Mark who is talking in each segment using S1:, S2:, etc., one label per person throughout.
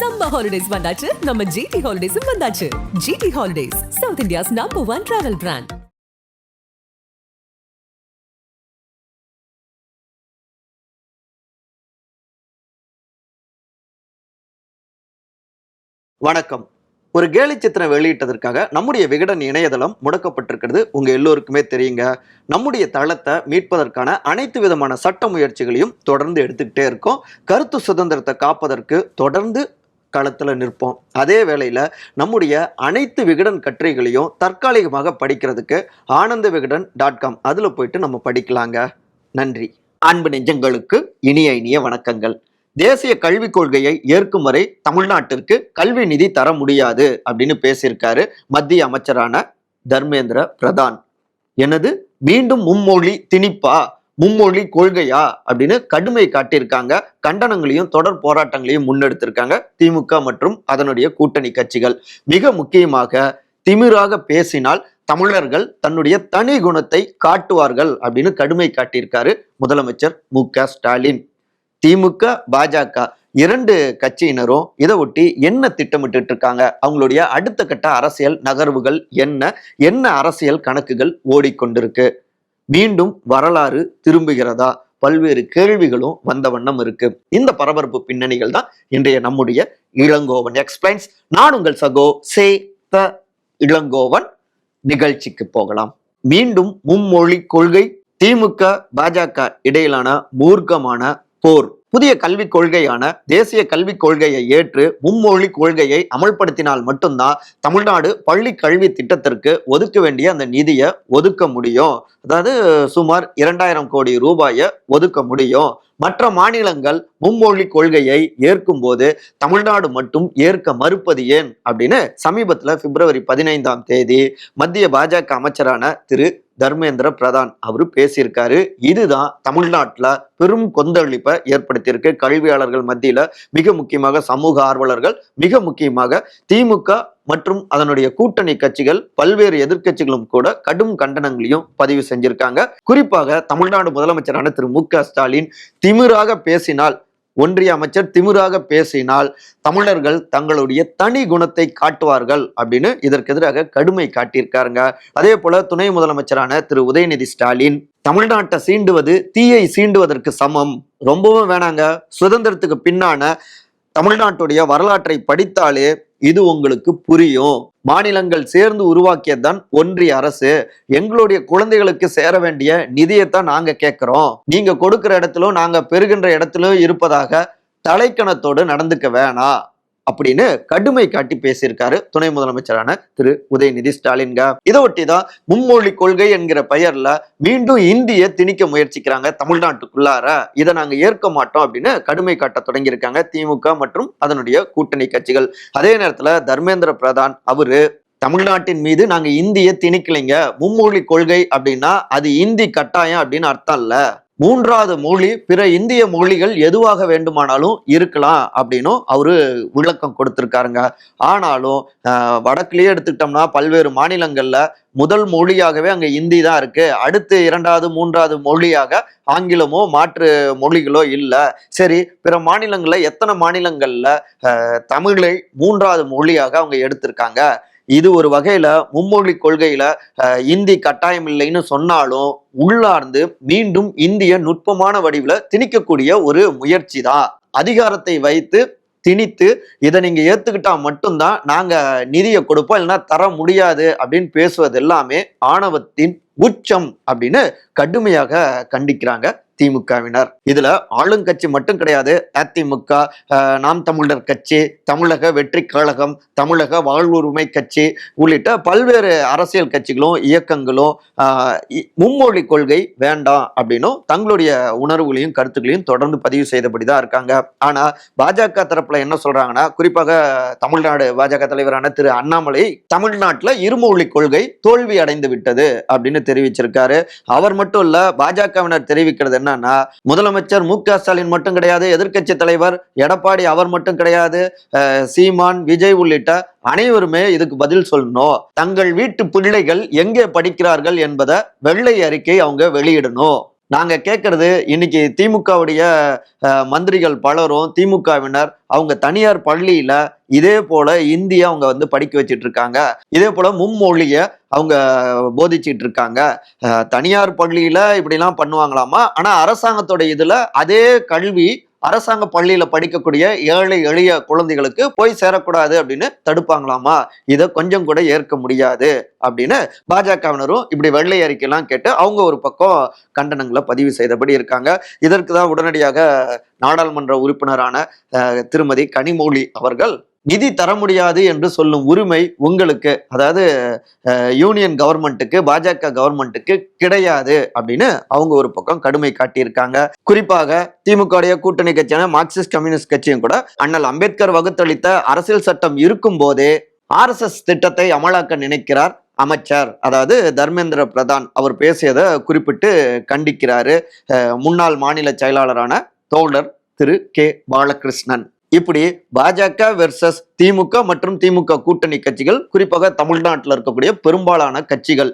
S1: Summer holidays வந்தாச்சு. நம்ம GT ஹாலிடேஸும் வந்தாச்சு. GT holidays south India's number one travel brand
S2: வணக்கம். ஒரு கேலி சித்திரம் வெளியிட்டதற்காக நம்முடைய விகடன் இணையதளம் முடக்கப்பட்டிருக்கிறது. உங்க எல்லோருக்குமே தெரியுங்க. நம்முடைய தளத்தை மீட்பதற்கான அனைத்து விதமான சட்ட முயற்சிகளையும் தொடர்ந்து எடுத்துக்கிட்டே இருக்கோம். கருத்து சுதந்திரத்தை காப்பதற்கு தொடர்ந்து களத்தில் நிற்போம். அதே வேளையில் நம்முடைய அனைத்து விகடன் கட்டுரைகளையும் தற்காலிகமாக படிக்கிறதுக்கு ஆனந்த விகடன் டாட் காம் அதில் போயிட்டு நம்ம படிக்கலாங்க. நன்றி. அன்பு நெஞ்சங்களுக்கு இனிய இனிய வணக்கங்கள். தேசிய கல்விக் கொள்கையை ஏற்கும் வரை தமிழ்நாட்டிற்கு கல்வி நிதி தர முடியாது அப்படின்னு பேசியிருக்காரு மத்திய அமைச்சரான தர்மேந்திர பிரதான். எனது மீண்டும் மும்மொழி திணிப்பா? மும்மொழி கொள்கையா அப்படின்னு கடுமை காட்டியிருக்காங்க. கண்டனங்களையும் தொடர் போராட்டங்களையும் முன்னெடுத்திருக்காங்க திமுக மற்றும் அதனுடைய கூட்டணி கட்சிகள். மிக முக்கியமாக திமிராக பேசினால் தமிழர்கள் தன்னுடைய தனி குணத்தை காட்டுவார்கள் அப்படின்னு கடுமை காட்டியிருக்காரு முதலமைச்சர் மு க ஸ்டாலின். திமுக பாஜக இரண்டு கட்சியினரும் இதை ஒட்டி என்ன திட்டமிட்டு இருக்காங்க அவங்களுடைய அடுத்த கட்ட அரசியல் நகர்வுகள் என்ன? என்ன அரசியல் கணக்குகள் ஓடிக்கொண்டிருக்கு? மீண்டும் வரலாறு திரும்புகிறதா? பல்வேறு கேள்விகளும் வந்த வண்ணம் இருக்கு. இந்த பரபரப்பு பின்னணிகள் தான் இன்றைய நம்முடைய இளங்கோவன் எக்ஸ்பிளைன்ஸ் நான் உங்கள் சகோ சே த இளங்கோவன் நிகழ்ச்சிக்கு போகலாம். மீண்டும் மும்மொழி கொள்கை திமுக பாஜக இடையிலான மூர்க்கமான போர். புதிய கல்விக் கொள்கையான தேசிய கல்விக் கொள்கையை ஏற்று மும்மொழி கொள்கையை அமல்படுத்தினால் மட்டும்தான் தமிழ்நாடு பள்ளி கல்வி திட்டத்திற்கு ஒதுக்க வேண்டிய அந்த நிதியை ஒதுக்க முடியும். அதாவது சுமார் இரண்டாயிரம் கோடி ரூபாயை ஒதுக்க முடியும். மற்ற மாநிலங்கள் மும்மொழி கொள்கையை ஏற்கும் போது தமிழ்நாடு மட்டும் ஏற்க மறுப்பது ஏன் அப்படின்னு சமீபத்துல பிப்ரவரி பதினைந்தாம் தேதி மத்திய பாஜக அமைச்சரான திரு தர்மேந்திர பிரதான் அவரு பேசியிருக்காரு. இதுதான் தமிழ்நாட்டில் பெரும் கொந்தளிப்பை ஏற்படுத்தியிருக்கு. கல்வியாளர்கள் மத்தியில மிக முக்கியமாக சமூக ஆர்வலர்கள் மிக முக்கியமாக திமுக மற்றும் அதனுடைய கூட்டணி கட்சிகள் பல்வேறு எதிர்க்கட்சிகளும் கூட கடும் கண்டனங்களையும் பதிவு செஞ்சிருக்காங்க. குறிப்பாக தமிழ்நாடு முதலமைச்சரான திரு மு ஸ்டாலின் திமிராக பேசினால் ஒன்றிய அமைச்சர் திமிராக பேசினால் தமிழர்கள் தங்களுடைய தனி குணத்தை காட்டுவார்கள் அப்படின்னு இதற்கு எதிராக கடுமை காட்டியிருக்காருங்க. அதே போல துணை முதலமைச்சரான திரு உதயநிதி ஸ்டாலின் தமிழ்நாட்டை சீண்டுவது தீயை சீண்டுவதற்கு சமம் ரொம்பவும் வேணாங்க. சுதந்திரத்துக்கு பின்னான தமிழ்நாட்டுடைய வரலாற்றை படித்தாலே இது உங்களுக்கு புரியும். மாநிலங்கள் சேர்ந்து உருவாக்கியதுதான் ஒன்றிய அரசு. எங்களுடைய குழந்தைகளுக்கு சேர வேண்டிய நிதியைத்தான் நாங்க கேட்கிறோம். நீங்க கொடுக்கிற இடத்திலும் நாங்க பெறுகின்ற இடத்திலும் இருப்பதாக தலைக்கணத்தோடு நடந்துக்க வேணாம். அப்படின்னு கடுமை காட்டி பேசியிருக்காரு துணை முதலமைச்சரான திரு உதயநிதி ஸ்டாலின்க இதை ஒட்டிதான் மும்மொழி கொள்கை என்கிற பெயர்ல மீண்டும் இந்திய திணிக்க முயற்சிக்கிறாங்க தமிழ்நாட்டுக்குள்ளார. இதை நாங்க ஏற்க மாட்டோம் அப்படின்னு கடுமை காட்ட தொடங்கியிருக்காங்க திமுக மற்றும் அதனுடைய கூட்டணி கட்சிகள். அதே நேரத்துல தர்மேந்திர பிரதான் அவரு தமிழ்நாட்டின் மீது நாங்க இந்திய திணிக்கலைங்க. மும்மொழி கொள்கை அப்படின்னா அது இந்தி கட்டாயம் அப்படின்னு அர்த்தம் இல்ல. மூன்றாவது மொழி பிற இந்திய மொழிகள் எதுவாக வேண்டுமானாலும் இருக்கலாம் அப்படின்னும் அவரு விளக்கம் கொடுத்துருக்காருங்க. ஆனாலும் வடக்குலேயே எடுத்துக்கிட்டோம்னா பல்வேறு மாநிலங்கள்ல முதல் மொழியாகவே அங்கே இந்தி தான் இருக்கு. அடுத்து இரண்டாவது மூன்றாவது மொழியாக ஆங்கிலமோ மாற்று மொழிகளோ இல்லை. சரி பிற மாநிலங்களில் எத்தனை மாநிலங்களில் தமிழை மூன்றாவது மொழியாக அவங்க எடுத்திருக்காங்க? இது ஒரு வகையில மும்மொழி கொள்கையில இந்தி கட்டாயம் இல்லைன்னு சொன்னாலும் உள்ளார்ந்து மீண்டும் இந்திய நுட்பமான வடிவில் திணிக்கக்கூடிய ஒரு முயற்சி தான் அதிகாரத்தை வைத்து திணித்து இதை நீங்க ஏத்துக்கிட்டா மட்டும்தான் நாங்க நிதியை கொடுப்போம் இல்லைன்னா தர முடியாது அப்படின்னு பேசுவது எல்லாமே ஆணவத்தின் உச்சம் அப்படின்னு கடுமையாக கண்டிக்கிறாங்க. திமுகவினர். இதுல ஆளுங்கட்சி மட்டும் கிடையாது அதிமுக நாம் தமிழர் கட்சி தமிழக வெற்றி கழகம் தமிழக வாழ்வுரிமை கட்சி உள்ளிட்ட பல்வேறு அரசியல் கட்சிகளும் இயக்கங்களும் இ- மும்மொழி கொள்கை வேண்டாம் அப்படின்னும் தங்களுடைய உணர்வுகளையும் கருத்துக்களையும் தொடர்ந்து பதிவு செய்தபடிதான் இருக்காங்க. ஆனா பாஜக தரப்புல என்ன சொல்றாங்கன்னா குறிப்பாக தமிழ்நாடு பாஜக தலைவரான திரு அண்ணாமலை தமிழ்நாட்டுல இருமொழி கொள்கை தோல்வி அடைந்து விட்டது அப்படின்னு தெரிவிச்சிருக்காரு. அவர் மட்டும் இல்ல பாஜகவினர் தெரிவிக்கிறது என்னன்னா முதலமைச்சர் மு க ஸ்டாலின் மட்டும் கிடையாது எதிர்க்கட்சி தலைவர் எடப்பாடி அவர் மட்டும் கிடையாது சீமான் விஜய் உள்ளிட்ட அனைவருமே இதுக்கு பதில் சொல்லணும். தங்கள் வீட்டு பிள்ளைகள் எங்கே படிக்கிறார்கள் என்பதை வெள்ளை அறிக்கை அவங்க வெளியிடணும். நாங்கள் கேட்கறது இன்னைக்கு திமுகவுடைய மந்திரிகள் பலரும் திமுகவினர் அவங்க தனியார் பள்ளியில இதே போல இந்திய அவங்க வந்து படிக்க வச்சிட்டு இருக்காங்க இதே போல மும்மொழிய அவங்க போதிச்சிட்டு இருக்காங்க தனியார் பள்ளியில இப்படிலாம் பண்ணுவாங்களாமா? ஆனா அரசாங்கத்தோட இதுல அதே கல்வி அரசாங்க பள்ளியில படிக்கக்கூடிய ஏழை எளிய குழந்தைகளுக்கு போய் சேரக்கூடாது அப்படின்னு தடுப்பாங்களாமா? இதை கொஞ்சம் கூட ஏற்க முடியாது அப்படின்னு பாஜகவினரும் இப்படி வெள்ளை அறிக்கையெல்லாம் கேட்டு அவங்க ஒரு பக்கம் கண்டனங்களை பதிவு செய்தபடி இருக்காங்க. இதற்கு தான் உடனடியாக நாடாளுமன்ற உறுப்பினரான திருமதி கனிமொழி அவர்கள் நிதி தர முடியாது என்று சொல்லும் உரிமை உங்களுக்கு அதாவது யூனியன் கவர்மெண்ட்டுக்கு பாஜக கவர்மெண்ட்டுக்கு கிடையாது அப்படின்னு அவங்க ஒரு பக்கம் கடுமை காட்டியிருக்காங்க. குறிப்பாக திமுக கூட்டணி கட்சியான மார்க்சிஸ்ட் கம்யூனிஸ்ட் கட்சியும் கூட அண்ணல் அம்பேத்கர் வகுத்தளித்த அரசியல் சட்டம் இருக்கும் போதே ஆர்எஸ்எஸ் திட்டத்தை அமலாக்க நினைக்கிறார் அமைச்சர். அதாவது தர்மேந்திர பிரதான் அவர் பேசியதை குறிப்பிட்டு கண்டிக்கிறாரு முன்னாள் மாநில செயலாளரான தோழர் திரு கே. பாலகிருஷ்ணன். இப்படி பாஜக வெர்சஸ் திமுக மற்றும் திமுக கூட்டணி கட்சிகள் குறிப்பாக தமிழ்நாட்டில் இருக்கக்கூடிய பெரும்பாலான கட்சிகள்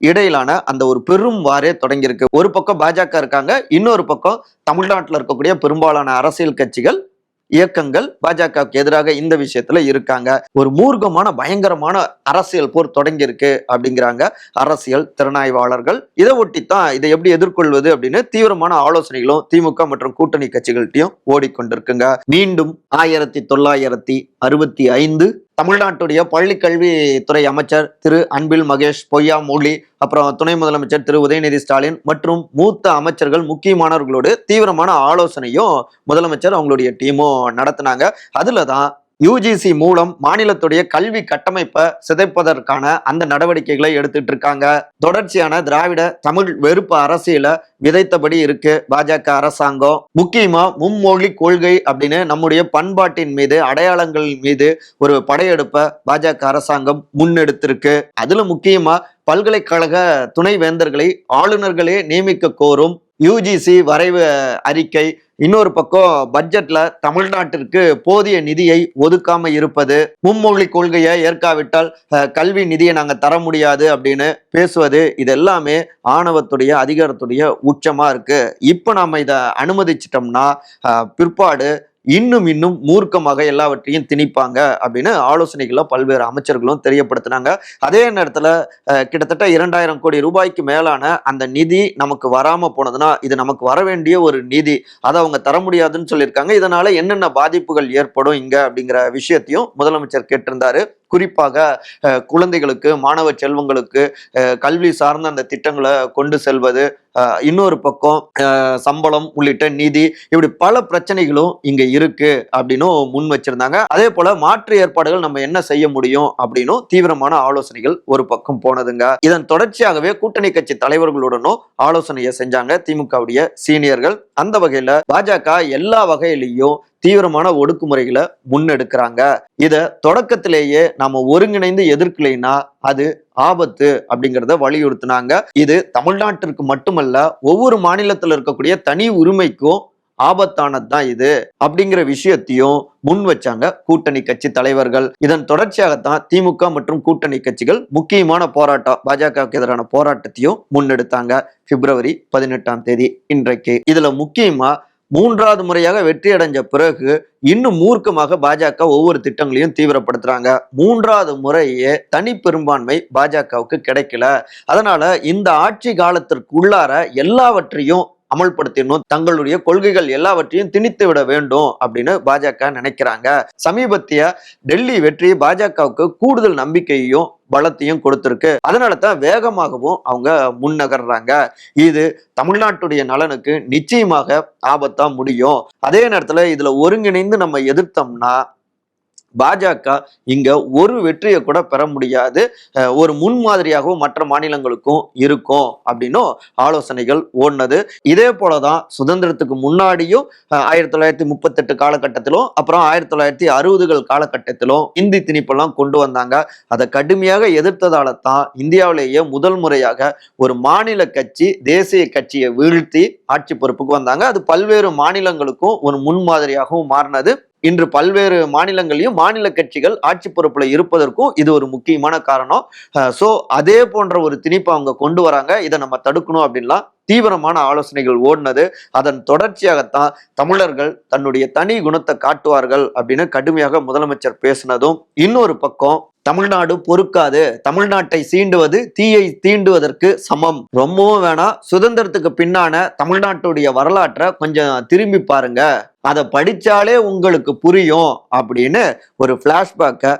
S2: இடையிலான அந்த ஒரு பெரும் வாரே தொடங்கியிருக்கு. ஒரு பக்கம் பாஜக இருக்காங்க இன்னொரு பக்கம் தமிழ்நாட்டில் இருக்கக்கூடிய பெரும்பாலான அரசியல் கட்சிகள் இயக்கங்கள் பாஜகவுக்கு எதிராக இந்த விஷயத்துல இருக்காங்க. ஒரு மூர்க்கமான பயங்கரமான அரசியல் போர் தொடங்கியிருக்கு அப்படிங்கிறாங்க அரசியல் திறனாய்வாளர்கள். இதை ஒட்டித்தான் இதை எப்படி எதிர்கொள்வது அப்படின்னு தீவிரமான ஆலோசனைகளும் திமுக மற்றும் கூட்டணி கட்சிகள்கிட்டையும் ஓடிக்கொண்டிருக்குங்க. மீண்டும் ஆயிரத்தி தொள்ளாயிரத்தி அறுபத்தி ஐந்து தமிழ்நாட்டுடைய பள்ளி கல்வித்துறை அமைச்சர் திரு அன்பில் மகேஷ் பொய்யா மொழி அப்புறம் துணை முதலமைச்சர் திரு உதயநிதி ஸ்டாலின் மற்றும் மூத்த அமைச்சர்கள் முக்கியமானவர்களோடு தீவிரமான ஆலோசனையும் முதலமைச்சர் அவங்களுடைய டீமும் நடத்தினாங்க. அதுல தான் யூஜிசி மூலம் மாநிலத்துடைய கல்வி கட்டமைப்பை சிதைப்பதற்கான அந்த நடவடிக்கைகளை எடுத்துட்டு இருக்காங்க. தொடர்ச்சியான திராவிட தமிழ் வெறுப்பு அரசியல விதைத்தபடி இருக்கு பாஜக அரசாங்கம். முக்கியமா மும்மொழி கொள்கை அப்படின்னு நம்முடைய பண்பாட்டின் மீது அடையாளங்கள் மீது ஒரு படையெடுப்பை பாஜக அரசாங்கம் முன்னெடுத்திருக்கு. அதுல முக்கியமா பல்கலைக்கழக துணைவேந்தர்களை ஆளுநர்களே நியமிக்க கோரும் யூஜிசி வரைவு அறிக்கை இன்னொரு பக்கம் பட்ஜெட்ல தமிழ்நாட்டிற்கு போதிய நிதியை ஒதுக்காம இருப்பது மும்மொழி கொள்கையை ஏற்காவிட்டால் கல்வி நிதியை நாங்கள் தர முடியாது அப்படின்னு பேசுவது இது எல்லாமே ஆணவத்துடைய அதிகாரத்துடைய உச்சமா இருக்கு. இப்போ நாம இதை அனுமதிச்சிட்டோம்னா பிற்பாடு இன்னும் இன்னும் மூர்க்கமாக எல்லாவற்றையும் திணிப்பாங்க அப்படின்னு ஆலோசனைகளை பல்வேறு அமைச்சர்களும் தெரியப்படுத்தினாங்க. அதே நேரத்தில் கிட்டத்தட்ட இரண்டாயிரம் கோடி ரூபாய்க்கு மேலான அந்த நிதி நமக்கு வராமல் போனதுன்னா இது நமக்கு வர வேண்டிய ஒரு நிதி. அதை அவங்க தர முடியாதுன்னு சொல்லியிருக்காங்க. இதனால என்னென்ன பாதிப்புகள் ஏற்படும் இங்கே அப்படிங்கிற விஷயத்தையும் முதலமைச்சர் கேட்டிருந்தாரு. குறிப்பாக குழந்தைகளுக்கு மாணவ செல்வங்களுக்கு கல்வி சார்ந்த அந்த திட்டங்களை கொண்டு செல்வது இன்னொரு பக்கம் சம்பளம் உள்ளிட்ட நிதி இப்படி பல பிரச்சனைகளும் இங்க இருக்கு அப்படின்னும் முன் வச்சிருந்தாங்க. அதே போல மாற்று ஏற்பாடுகள் நம்ம என்ன செய்ய முடியும் அப்படின்னும் தீவிரமான ஆலோசனைகள் ஒரு பக்கம் போனதுங்க. இதன் தொடர்ச்சியாகவே கூட்டணி கட்சி தலைவர்களுடனும் ஆலோசனையை செஞ்சாங்க திமுகவுடைய சீனியர்கள். அந்த வகையில பாஜக எல்லா வகையிலையும் தீவிரமான ஒடுக்குமுறைகளை முன்னெடுக்கிறாங்க. இதை தொடக்கத்திலேயே நாம ஒருங்கிணைந்து எதிர்க்கலைன்னா அது ஆபத்து அப்படிங்கிறத வலியுறுத்தினாங்க. இது தமிழ்நாட்டிற்கு மட்டுமல்ல ஒவ்வொரு மாநிலத்தில் இருக்கக்கூடிய தனி உரிமைக்கும் ஆபத்தானது தான் இது அப்படிங்கிற விஷயத்தையும் முன் வச்சாங்க கூட்டணி கட்சி தலைவர்கள். இதன் தொடர்ச்சியாகத்தான் திமுக மற்றும் கூட்டணி கட்சிகள் முக்கியமான போராட்டம் பாஜகவுக்கு எதிரான போராட்டத்தையும் முன்னெடுத்தாங்க. பிப்ரவரி பதினெட்டாம் தேதி இன்றைக்கு. இதுல முக்கியமா மூன்றாவது முறையாக வெற்றி அடைஞ்ச பிறகு இன்னும் மூர்க்கமாக பாஜக ஒவ்வொரு திட்டங்களையும் தீவிரப்படுத்துறாங்க. மூன்றாவது முறையே தனி பெரும்பான்மை பாஜகவுக்கு கிடைக்கல. அதனால இந்த ஆட்சி காலத்திற்குள்ளார எல்லாவற்றையும் அமல்படுத்திடணும். தங்களுடைய கொள்கைகள் எல்லாவற்றையும் திணித்து விட வேண்டும் அப்படின்னு பாஜக நினைக்கிறாங்க. சமீபத்திய டெல்லி வெற்றி பாஜகவுக்கு கூடுதல் நம்பிக்கையையும் பலத்தையும் கொடுத்திருக்கு. அதனால தான் வேகமாகவும் அவங்க முன்னகர்றாங்க. இது தமிழ்நாட்டுடைய நலனுக்கு நிச்சயமாக ஆபத்தா முடியும். அதே நேரத்துல இதுல ஒருங்கிணைந்து நம்ம எதிர்த்தோம்னா பாஜக இங்க ஒரு வெற்றியை கூட பெற முடியாது. ஒரு முன்மாதிரியாகவும் மற்ற மாநிலங்களுக்கும் இருக்கும் அப்படின்னும் ஆலோசனைகள் ஓடினது. இதே போலதான் சுதந்திரத்துக்கு முன்னாடியும் ஆயிரத்தி தொள்ளாயிரத்தி முப்பத்தெட்டு காலகட்டத்திலும் அப்புறம் ஆயிரத்தி தொள்ளாயிரத்தி அறுபதுகள் காலகட்டத்திலும் இந்தி திணிப்பெல்லாம் கொண்டு வந்தாங்க. அதை கடுமையாக எதிர்த்ததால தான் இந்தியாவிலேயே முதல் முறையாக ஒரு மாநில கட்சி தேசிய கட்சியை வீழ்த்தி ஆட்சி பொறுப்புக்கு வந்தாங்க. அது பல்வேறு மாநிலங்களுக்கும் ஒரு முன்மாதிரியாகவும் மாறினது. இன்று பல்வேறு மாநிலங்களையும் மாநில கட்சிகள் ஆட்சி பொறுப்புல இருப்பதற்கும் இது ஒரு முக்கியமான காரணம். ஸோ அதே போன்ற ஒரு திணிப்பை அவங்க கொண்டு வராங்க. இதை நம்ம தடுக்கணும் அப்படின்லாம் தீவிரமான ஆலோசனைகள் ஓடினது. அதன் தொடர்ச்சியாகத்தான் தமிழர்கள் தன்னுடைய தனி குணத்தை காட்டுவார்கள் அப்படின்னு கடுமையாக முதலமைச்சர் பேசினதும் இன்னொரு பக்கம் தமிழ்நாடு பொறுக்காது. தமிழ்நாட்டை சீண்டுவது தீயை தீண்டுவதற்கு சமம். ரொம்பவும் வேணாம் சுதந்திரத்துக்கு பின்னான தமிழ்நாட்டுடைய வரலாற்றை கொஞ்சம் திரும்பி பாருங்க. அதை படித்தாலே உங்களுக்கு புரியும் அப்படின்னு ஒரு ஃப்ளாஷ்பேக்கை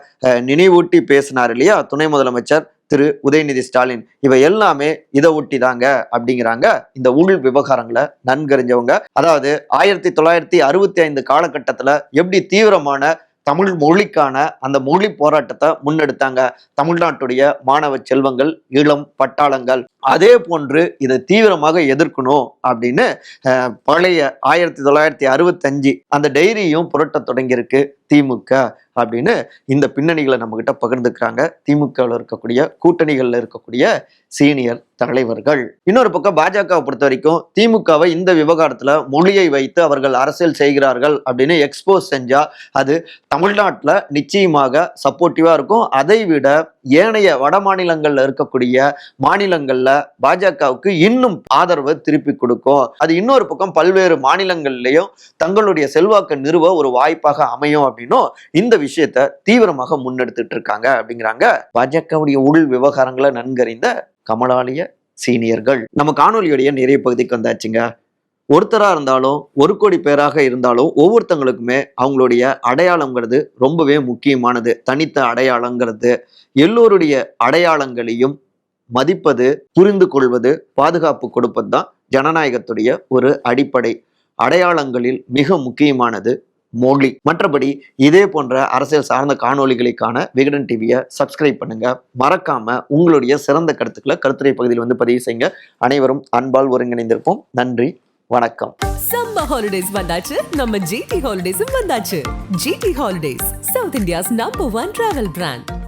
S2: நினைவூட்டி பேசினார் இல்லையா? துணை முதலமைச்சர் திரு. உதயநிதி ஸ்டாலின். இவை எல்லாமே இதை ஒட்டி தாங்க அப்படிங்கிறாங்க இந்த ஊழல் விவகாரங்களை நன்கறிஞ்சவங்க. அதாவது ஆயிரத்தி தொள்ளாயிரத்தி அறுபத்தி ஐந்து காலகட்டத்தில் எப்படி தீவிரமான தமிழ் மொழிக்கான அந்த மொழி போராட்டத்தை முன்னெடுத்தாங்க தமிழ்நாட்டுடைய மாணவ செல்வங்கள் இளம் பட்டாளங்கள். அதே போன்று இதை தீவிரமாக எதிர்க்கணும் அப்படின்னு பழைய ஆயிரத்தி தொள்ளாயிரத்தி அறுபத்தஞ்சு அந்த டைரியும் புரட்ட தொடங்கியிருக்கு திமுக அப்படின்னு இந்த பின்னணிகளை நம்ம கிட்ட பகிர்ந்துக்கிறாங்க. திமுகவில் இருக்கக்கூடிய கூட்டணிகளில் இருக்கக்கூடிய சீனியர் தலைவர்கள். இன்னொரு பக்கம் பாஜகவை பொறுத்த வரைக்கும் திமுகவை இந்த விவகாரத்தில் மொழியை வைத்து அவர்கள் அரசியல் செய்கிறார்கள் அப்படின்னு எக்ஸ்போஸ் செஞ்சால் அது தமிழ்நாட்டில் நிச்சயமாக சப்போர்ட்டிவாக இருக்கும். அதை விட ஏனைய வட மாநிலங்களில் இருக்கக்கூடிய மாநிலங்களில் பாஜகவுக்கு இன்னும் ஆதரவை திருப்பி கொடுக்கும். அது இன்னொரு பக்கம் பல்வேறு மாநிலங்கள்லையும் தங்களுடைய செல்வாக்கு நிறுவ ஒரு வாய்ப்பாக அமையும் அப்படின்னும் இந்த விஷயத்த தீவிரமாக முன்னெடுத்துட்டு இருக்காங்க அப்படிங்கிறாங்க பாஜகவுடைய உள் விவகாரங்களை நன்கறிந்த கமலாலய சீனியர்கள். நம்ம காணொலியுடைய நிறைய பகுதிக்கு வந்தாச்சுங்க. ஒருத்தரா இருந்தாலும் ஒரு கோடி பேராக இருந்தாலும் ஒவ்வொருத்தங்களுக்குமே அவங்களுடைய அடையாளங்கிறது ரொம்பவே முக்கியமானது. தனித்த அடையாளங்கிறது. எல்லோருடைய அடையாளங்களையும் மதிப்பது புரிந்து கொள்வது பாதுகாப்பு கொடுப்பது தான் ஜனநாயகத்துடைய ஒரு அடிப்படை அடையாளங்களில் மிக முக்கியமானது மொழி மற்றபடி இதே போன்ற அரசியல் சார்ந்த காணொளிகளுக்கான விகடன் டிவியை சப்ஸ்கிரைப் பண்ணுங்க. மறக்காம உங்களுடைய சிறந்த கருத்துக்களை கருத்துரை பகுதியில் வந்து பதிவு செய்யுங்க. அனைவரும் அன்பால் ஒருங்கிணைந்திருப்போம். நன்றி வணக்கம்.
S1: ஹாலிடேஸ் வந்தாச்சு. நம்ம ஜிடி ஹாலிடேஸும் வந்தாச்சு. GT holidays south India's number one travel brand